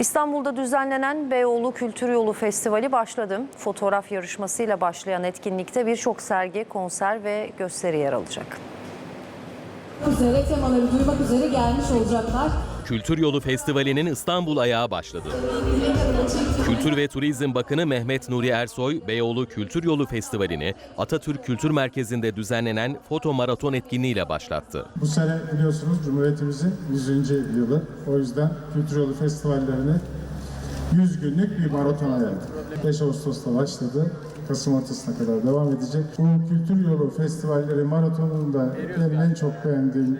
İstanbul'da düzenlenen Beyoğlu Kültür Yolu Festivali başladı. Fotoğraf yarışmasıyla başlayan etkinlikte birçok sergi, konser ve gösteri yer alacak. üzere temaları duymak üzere gelmiş olacaklar. Kültür Yolu Festivali'nin İstanbul ayağı başladı. Kültür ve Turizm Bakanı Mehmet Nuri Ersoy, Beyoğlu Kültür Yolu Festivali'ni Atatürk Kültür Merkezi'nde düzenlenen foto maraton etkinliğiyle başlattı. Bu sene biliyorsunuz Cumhuriyetimizin 100. yılı. O yüzden Kültür Yolu Festivallerini 100 günlük bir maratona yaydık. 5 Ağustos'ta başladı. Kasım ortasına kadar devam edecek. Bu Kültür Yolu Festivalleri maratonunda benim en çok beğendiğim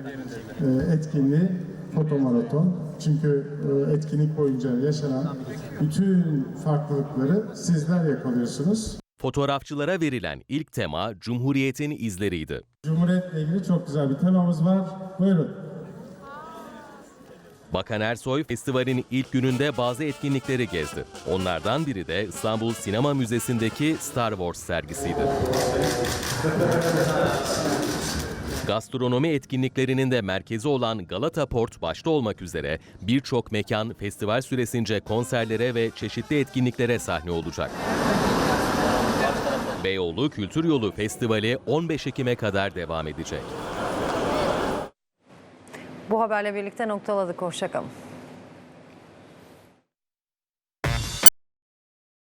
e, etkinliği foto maraton. Çünkü e, etkinlik boyunca yaşanan bütün farklılıkları sizler yakalıyorsunuz. Fotoğrafçılara verilen ilk tema Cumhuriyet'in izleriydi. Cumhuriyetle ilgili çok güzel bir temamız var. Buyurun. Bakan Ersoy, festivalin ilk gününde bazı etkinlikleri gezdi. Onlardan biri de İstanbul Sinema Müzesi'ndeki Star Wars sergisiydi. Gastronomi etkinliklerinin de merkezi olan Galata Port başta olmak üzere birçok mekan festival süresince konserlere ve çeşitli etkinliklere sahne olacak. Beyoğlu Kültür Yolu Festivali 15 Ekim'e kadar devam edecek. Bu haberle birlikte noktaladık. Hoşçakalın.